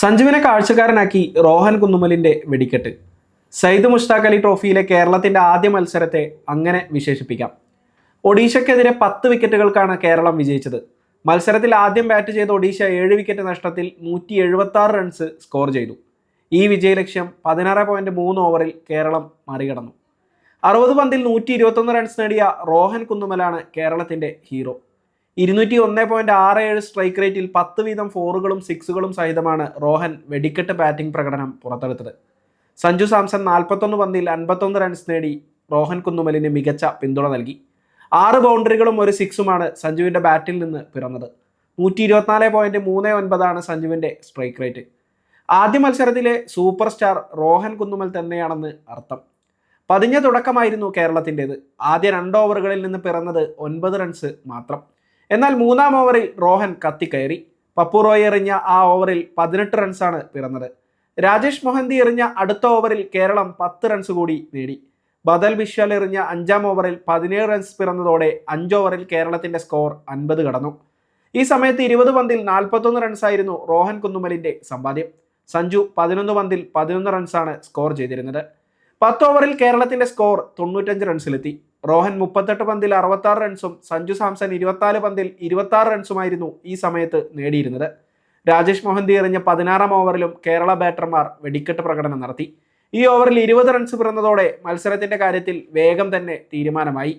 സഞ്ജുവിനെ കാഴ്ചക്കാരനാക്കി റോഹൻ കുന്നുമലിന്റെ വെടിക്കെട്ട്. സയ്യിദ് മുഷ്താഖ് അലി ട്രോഫിയിലെ കേരളത്തിന്റെ ആദ്യ മത്സരത്തെ അങ്ങനെ വിശേഷിപ്പിക്കാം. ഒഡീഷയ്ക്കെതിരെ പത്ത് വിക്കറ്റുകൾക്കാണ് കേരളം വിജയിച്ചത്. മത്സരത്തിൽ ആദ്യം ബാറ്റ് ചെയ്ത ഒഡീഷ ഏഴ് വിക്കറ്റ് നഷ്ടത്തിൽ നൂറ്റി എഴുപത്തി ആറ് റൺസ് സ്കോർ ചെയ്തു. ഈ വിജയലക്ഷ്യം പതിനാറ് പോയിന്റ് മൂന്ന് ഓവറിൽ കേരളം മറികടന്നു. അറുപത് പന്തിൽ നൂറ്റി ഇരുപത്തൊന്ന് റൺസ് നേടിയ റോഹൻ കുന്നുമലാണ് കേരളത്തിന്റെ ഹീറോ ഇരുന്നൂറ്റി ഒന്ന് പോയിന്റ് ആറ് ഏഴ് സ്ട്രൈക്ക് റേറ്റിൽ പത്ത് വീതം ഫോറുകളും സിക്സുകളും സഹിതമാണ് റോഹൻ വെടിക്കെട്ട് ബാറ്റിംഗ് പ്രകടനം പുറത്തെടുത്തത്. സഞ്ജു സാംസൺ നാൽപ്പത്തൊന്ന് പന്തിൽ അൻപത്തൊന്ന് റൺസ് നേടി റോഹൻ കുന്നുമലിന് മികച്ച പിന്തുണ നൽകി. ആറ് ബൗണ്ടറികളും ഒരു സിക്സുമാണ് സഞ്ജുവിന്റെ ബാറ്റിൽ നിന്ന് പിറന്നത്. നൂറ്റി ഇരുപത്തിനാല് പോയിന്റ് മൂന്ന് ഒൻപതാണ് സഞ്ജുവിന്റെ സ്ട്രൈക്ക് റേറ്റ് ആദ്യ മത്സരത്തിലെ സൂപ്പർ സ്റ്റാർ റോഹൻ കുന്നുമൽ തന്നെയാണെന്ന് അർത്ഥം. പതിഞ്ഞ തുടക്കമായിരുന്നു കേരളത്തിന്റെത്. ആദ്യ രണ്ട് ഓവറുകളിൽ നിന്ന് പിറന്നത് ഒൻപത് റൺസ് മാത്രം. എന്നാൽ മൂന്നാം ഓവറിൽ റോഹൻ കത്തിക്കയറി. പപ്പു റോയ് എറിഞ്ഞ ആ ഓവറിൽ പതിനെട്ട് റൺസാണ് പിറന്നത്. രാജേഷ് മൊഹന്തി എറിഞ്ഞ അടുത്ത ഓവറിൽ കേരളം പത്ത് റൺസ് കൂടി നേടി. ബദൽ വിശ്വൽ എറിഞ്ഞ അഞ്ചാം ഓവറിൽ പതിനേഴ് റൺസ് പിറന്നതോടെ അഞ്ച് ഓവറിൽ കേരളത്തിന്റെ സ്കോർ അൻപത് കടന്നു. ഈ സമയത്ത് ഇരുപത് പന്തിൽ നാൽപ്പത്തൊന്ന് റൺസായിരുന്നു റോഹൻ കുന്നുമലിന്റെ സമ്പാദ്യം. സഞ്ജു പതിനൊന്ന് പന്തിൽ പതിനൊന്ന് റൺസാണ് സ്കോർ ചെയ്തിരുന്നത്. പത്ത് ഓവറിൽ കേരളത്തിന്റെ സ്കോർ തൊണ്ണൂറ്റഞ്ച് റൺസിലെത്തി. റോഹൻ മുപ്പത്തെട്ട് പന്തിൽ അറുപത്താറ് റൺസും സഞ്ജു സാംസൺ ഇരുപത്തിനാല് പന്തിൽ ഇരുപത്താറ് റൺസുമായിരുന്നു ഈ സമയത്ത് നേടിയിരുന്നത്. രാജേഷ് മോഹന്തി എറിഞ്ഞ പതിനാറാം ഓവറിലും കേരള ബാറ്റർമാർ വെടിക്കെട്ട് പ്രകടനം നടത്തി. ഈ ഓവറിൽ ഇരുപത് റൺസ് പിറന്നതോടെ മത്സരത്തിന്റെ കാര്യത്തിൽ വേഗം തന്നെ തീരുമാനമായി.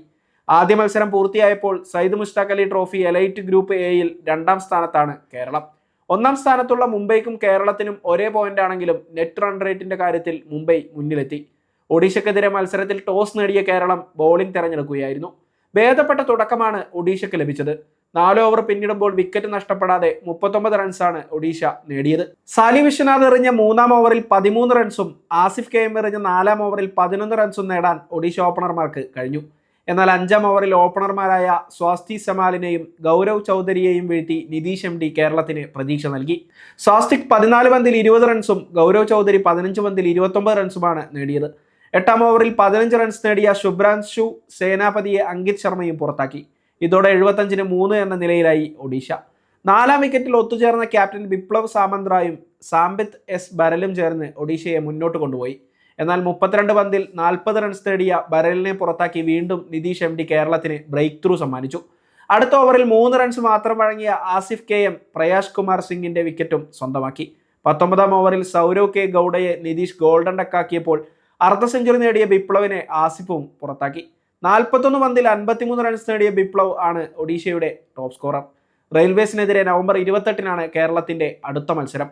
ആദ്യ മത്സരം പൂർത്തിയായപ്പോൾ Syed Mushtaq Ali trophy elite group എയിൽ രണ്ടാം സ്ഥാനത്താണ് കേരളം. ഒന്നാം സ്ഥാനത്തുള്ള മുംബൈക്കും കേരളത്തിനും ഒരേ പോയിന്റ് ആണെങ്കിലും നെറ്റ് റൺ റേറ്റിന്റെ കാര്യത്തിൽ മുംബൈ മുന്നിലെത്തി. ഒഡീഷയ്ക്കെതിരെ മത്സരത്തിൽ ടോസ് നേടിയ കേരളം ബോളിംഗ് തെരഞ്ഞെടുക്കുകയായിരുന്നു. ഭേദപ്പെട്ട തുടക്കമാണ് ഒഡീഷയ്ക്ക് ലഭിച്ചത്. നാല് ഓവർ പിന്നിടുമ്പോൾ വിക്കറ്റ് നഷ്ടപ്പെടാതെ മുപ്പത്തൊമ്പത് റൺസാണ് ഒഡീഷ നേടിയത്. സാലി വിശ്വനാഥ് എറിഞ്ഞ മൂന്നാം ഓവറിൽ പതിമൂന്ന് റൺസും ആസിഫ് കെ എം എറിഞ്ഞ നാലാം ഓവറിൽ പതിനൊന്ന് റൺസും നേടാൻ ഒഡീഷ ഓപ്പണർമാർക്ക് കഴിഞ്ഞു. എന്നാൽ അഞ്ചാം ഓവറിൽ ഓപ്പണർമാരായ സ്വാസ്തി സമാലിനെയും ഗൗരവ് ചൗധരിയെയും വീഴ്ത്തി നിതീഷ് എം ഡി കേരളത്തിന് പ്രതീക്ഷ നൽകി. സ്വാസ്തിക് പതിനാല് പന്തിൽ ഇരുപത് റൺസും ഗൗരവ് ചൗധരി പതിനഞ്ച് പന്തിൽ ഇരുപത്തൊമ്പത് റൺസുമാണ് നേടിയത്. എട്ടാം ഓവറിൽ പതിനഞ്ച് റൺസ് നേടിയ ശുഭ്രാൻഷു സേനാപതിയെ അങ്കിത് ശർമ്മയും പുറത്താക്കി. ഇതോടെ എഴുപത്തഞ്ചിന് മൂന്ന് എന്ന നിലയിലായി ഒഡീഷ. നാലാം വിക്കറ്റിൽ ഒത്തുചേർന്ന ക്യാപ്റ്റൻ ബിപ്ലവ് സാമന്ത്രായും സാംബിത് എസ് ബരലും ചേർന്ന് ഒഡീഷയെ മുന്നോട്ട് കൊണ്ടുപോയി. എന്നാൽ മുപ്പത്തിരണ്ട് പന്തിൽ നാൽപ്പത് റൺസ് നേടിയ ബരലിനെ പുറത്താക്കി വീണ്ടും നിതീഷ് എം ഡി കേരളത്തിന് ബ്രേക്ക് ത്രൂ സമ്മാനിച്ചു. അടുത്ത ഓവറിൽ മൂന്ന് റൺസ് മാത്രം വഴങ്ങിയ ആസിഫ് കെ എം പ്രയാഷ് കുമാർ സിംഗിന്റെ വിക്കറ്റും സ്വന്തമാക്കി. പത്തൊമ്പതാം ഓവറിൽ സൗരവ് കെ ഗൗഡയെ നിതീഷ് ഗോൾഡൻ ഡക്കാക്കിയപ്പോൾ അർദ്ധ സെഞ്ചുറി നേടിയ ബിപ്ലവിനെ ആസിഫും പുറത്താക്കി. നാൽപ്പത്തൊന്ന് പന്തിൽ അൻപത്തിമൂന്ന് റൺസ് നേടിയ ബിപ്ലവ് ആണ് ഒഡീഷയുടെ ടോപ്പ് സ്കോറർ റെയിൽവേസിനെതിരെ നവംബർ ഇരുപത്തെട്ടിനാണ് കേരളത്തിന്റെ അടുത്ത മത്സരം.